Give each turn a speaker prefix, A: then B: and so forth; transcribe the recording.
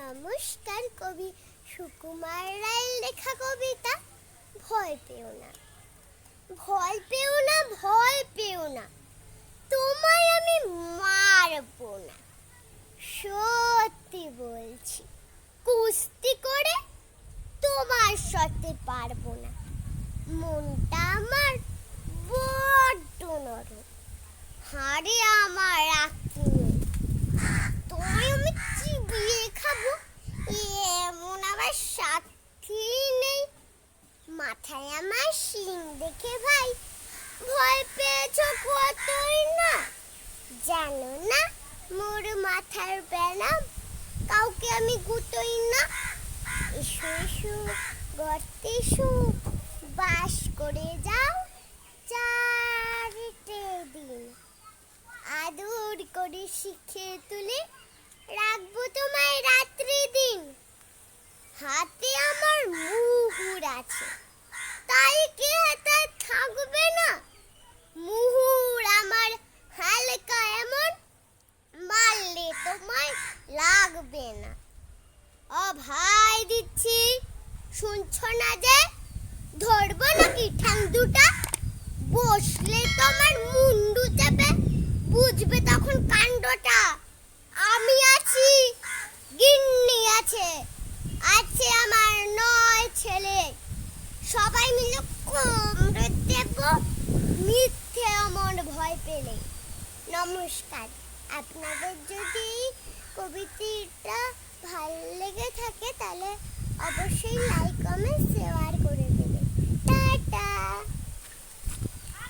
A: নমস্কার কবি সুকুমার রায়ের লেখা কবিতা। ভয় পেও না। ভয় পেও না, ভয় পেও না। তোমায় আমি মারবো না। সত্যি বলছি, কুস্তি করে তোমার সাথে পারব না। মনটা আমার বড্ড নরম। হাড়ে আমার আঁকি নেই তোমায় আমি চিবিয়ে খাব এমন আমার সাথী নেই মাথায় আমার শিং দেখে ভাই ভয় পেয়েছ কতই না? জানো না, মোর মাথার ব্যানাম কাউকে আমি গুতোই না। এসো এসো, গর্তে এসো, বাস করে যাও চারটে দিন। আদর করে শিখে তুলে রাখব তোমায় রাত্রি দিন। হাতে আমার মুহুর আছে। তাই কি তা থাকবে না? মুহুর আমার হালকা এমন, মারলে তোমায় লাগবে না। ও ভাই দিচ্ছি, শুনছো না যে? ধরবো নাকি ঠ্যাং দুটা বসলে তোমার মুন্ডু চাপে বুঝবে তখন কাণ্ডটা আমি আছি গিন্নি আছে আছে আমার নয় ছেলে সবাই মিলে কোমরে দেব। মিথ্যে আমার ভয় পেলে। নমস্কার। আপনাদের যদি কবিতাটা ভালো লেগে থাকে, তাহলে অবশ্যই লাইক কমেন্ট শেয়ার